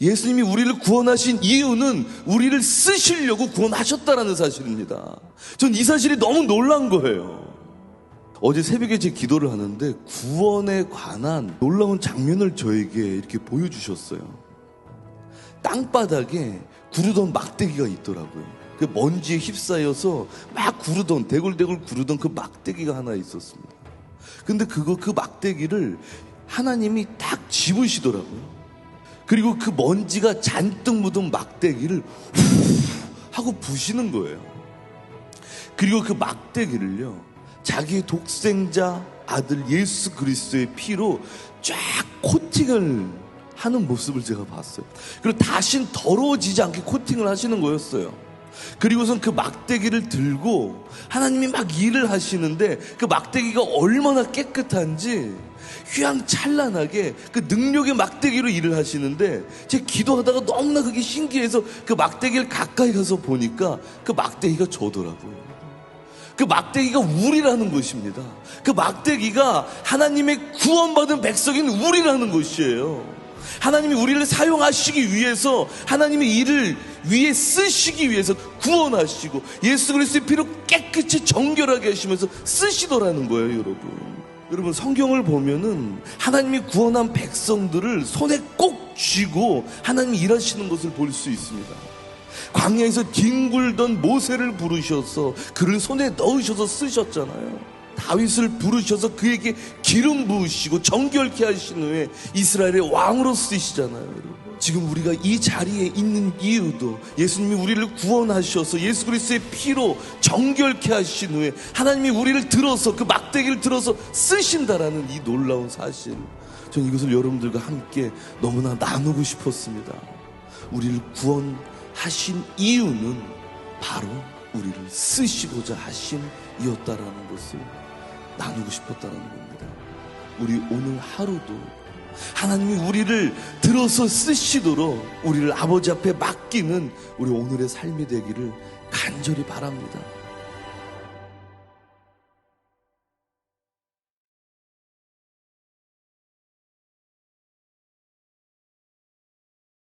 예수님이 우리를 구원하신 이유는 우리를 쓰시려고 구원하셨다라는 사실입니다. 전 이 사실이 너무 놀란 거예요. 어제 새벽에 제 기도를 하는데 구원에 관한 놀라운 장면을 저에게 이렇게 보여주셨어요. 땅바닥에 구르던 막대기가 있더라고요. 그 먼지에 휩싸여서 막 구르던 대굴대굴 구르던 그 막대기가 하나 있었습니다. 근데 그거 그 막대기를 하나님이 딱 집으시더라고요. 그리고 그 먼지가 잔뜩 묻은 막대기를 후 하고 부시는 거예요. 그리고 그 막대기를요, 자기의 독생자 아들 예수 그리스도의 피로 쫙 코팅을 하는 모습을 제가 봤어요. 그리고 다신 더러워지지 않게 코팅을 하시는 거였어요. 그리고선 그 막대기를 들고 하나님이 막 일을 하시는데 그 막대기가 얼마나 깨끗한지 휘황찬란하게 그 능력의 막대기로 일을 하시는데 제 기도하다가 너무나 그게 신기해서 그 막대기를 가까이 가서 보니까 그 막대기가 저더라고요. 그 막대기가 우리라는 것입니다. 그 막대기가 하나님의 구원받은 백성인 우리라는 것이에요. 하나님이 우리를 사용하시기 위해서 하나님의 일을 위에 쓰시기 위해서 구원하시고 예수 그리스도의 피로 깨끗이 정결하게 하시면서 쓰시더라는 거예요, 여러분. 여러분 성경을 보면은 하나님이 구원한 백성들을 손에 꼭 쥐고 하나님이 일하시는 것을 볼 수 있습니다. 광야에서 뒹굴던 모세를 부르셔서 그를 손에 넣으셔서 쓰셨잖아요. 다윗을 부르셔서 그에게 기름 부으시고 정결케 하신 후에 이스라엘의 왕으로 쓰시잖아요. 여러분. 지금 우리가 이 자리에 있는 이유도 예수님이 우리를 구원하셔서 예수 그리스도의 피로 정결케 하신 후에 하나님이 우리를 들어서 그 막대기를 들어서 쓰신다라는 이 놀라운 사실. 저는 이것을 여러분들과 함께 너무나 나누고 싶었습니다. 우리를 구원하신 이유는 바로 우리를 쓰시고자 하심이었다라는 것을 나누고 싶었다는 겁니다. 우리 오늘 하루도 하나님이 우리를 들어서 쓰시도록 우리를 아버지 앞에 맡기는 우리 오늘의 삶이 되기를 간절히 바랍니다.